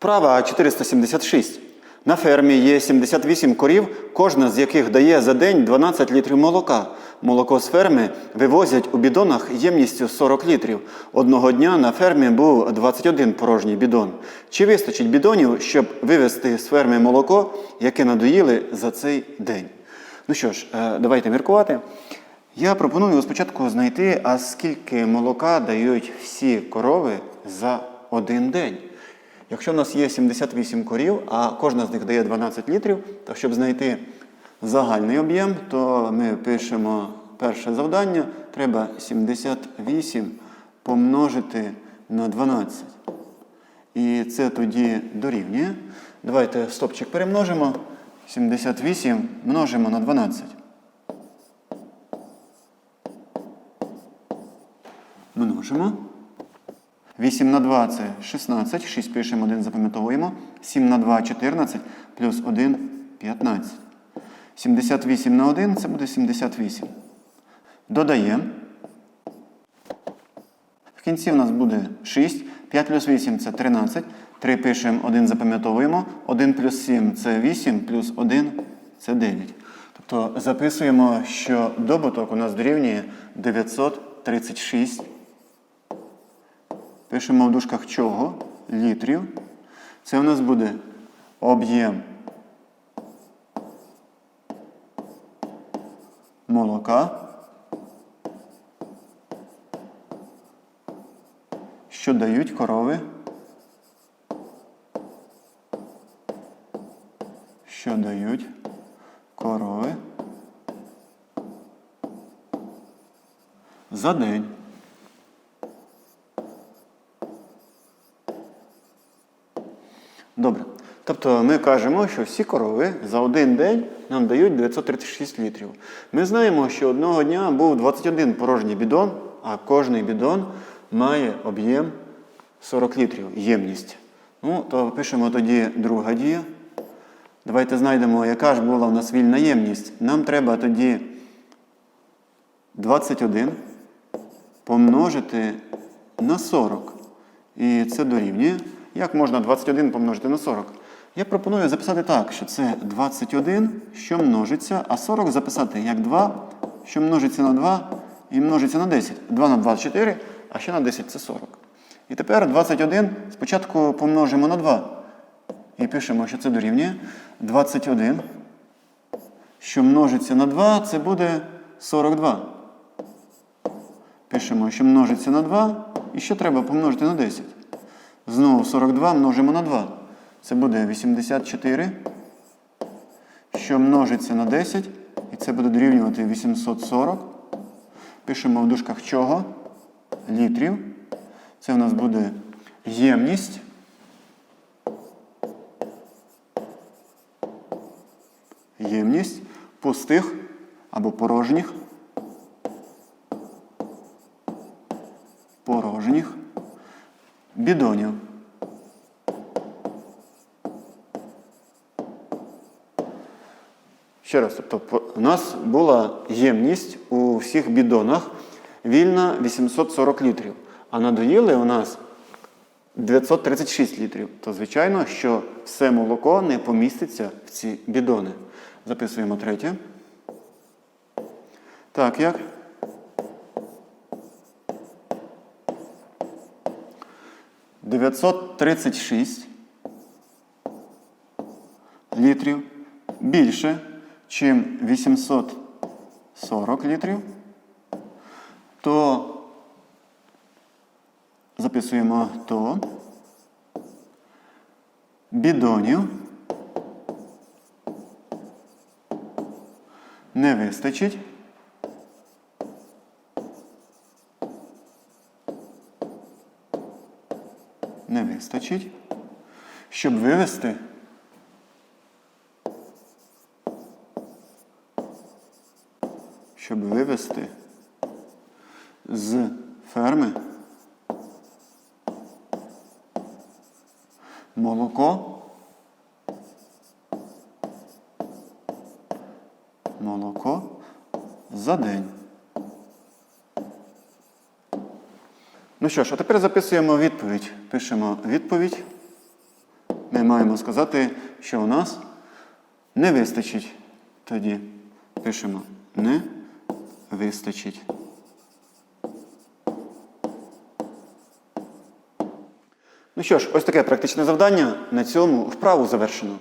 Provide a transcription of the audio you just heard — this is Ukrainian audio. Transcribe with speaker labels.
Speaker 1: Вправа 476. На фермі є 78 корів, кожна з яких дає за день 12 літрів молока. Молоко з ферми вивозять у бідонах ємністю 40 літрів. Одного дня на фермі був 21 порожній бідон. Чи вистачить бідонів, щоб вивезти з ферми молоко, яке надоїли за цей день? Ну що ж, е, давайте міркувати. Я пропоную спочатку знайти, а скільки молока дають всі корови за один день. Якщо в нас є 78 корів, а кожна з них дає 12 літрів, то щоб знайти загальний об'єм, то ми пишемо перше завдання. Треба 78 помножити на 12. І це тоді дорівнює. Давайте стопчик перемножимо. 78 множимо на 12. Множимо. 8 на 2 це 16, 6 пишемо, 1 запам'ятовуємо. 7 на 2 14, плюс 1 15. 78 на 1 це буде 78. Додаємо. В кінці в нас буде 6. 5 плюс 8 це 13. 3 пишемо, 1 запам'ятовуємо. 1 плюс 7 це 8, плюс 1 це 9. Тобто записуємо, що добуток у нас дорівнює 936 Пишемо в дужках чого? Літрів. Це в нас буде об'єм молока, що дають корови, що дають корови за день. Тобто ми кажемо, що всі корови за один день нам дають 936 літрів. Ми знаємо, що одного дня був 21 порожній бідон, а кожний бідон має об'єм 40 літрів, ємність. Ну, то пишемо тоді друга дія. Давайте знайдемо, яка ж була у нас вільна ємність. Нам треба тоді 21 помножити на 40. І це дорівнює. Як можна 21 помножити на 40? Я пропоную записати так, що це 21, що множиться, а 40 записати як 2, що множиться на 2 і множиться на 10. 2 на 2 – а ще на 10 це 40. І тепер 21 спочатку помножимо на 2. І пишемо, що це дорівнює 21, що множиться на 2, це буде 42. Пишемо, що множиться на 2, і ще треба помножити на 10. Знову 42 множимо на 2. Це буде 84, що множиться на 10, і це буде дорівнювати 840. Пишемо в дужках чого? Літрів. Це в нас буде ємність. Ємність пустих або порожніх. Порожніх бідонів. Ще раз, тобто у нас була ємність у всіх бідонах вільна 840 літрів, а надоїли у нас 936 літрів. То звичайно, що все молоко не поміститься в ці бідони. Записуємо третє. Так, як? Дев'ятсот тридцять шість літрів більше, чим 840 літрів, то записуємо то бідонів не вистачить. Не вистачить, щоб вивести щоб вивести з ферми молоко, молоко за день. Ну що ж, а тепер записуємо відповідь. Пишемо відповідь. ми маємо сказати, що у нас не вистачить. Тоді пишемо не вистачить. Ну що ж, ось таке практичне завдання. На цьому вправу завершено.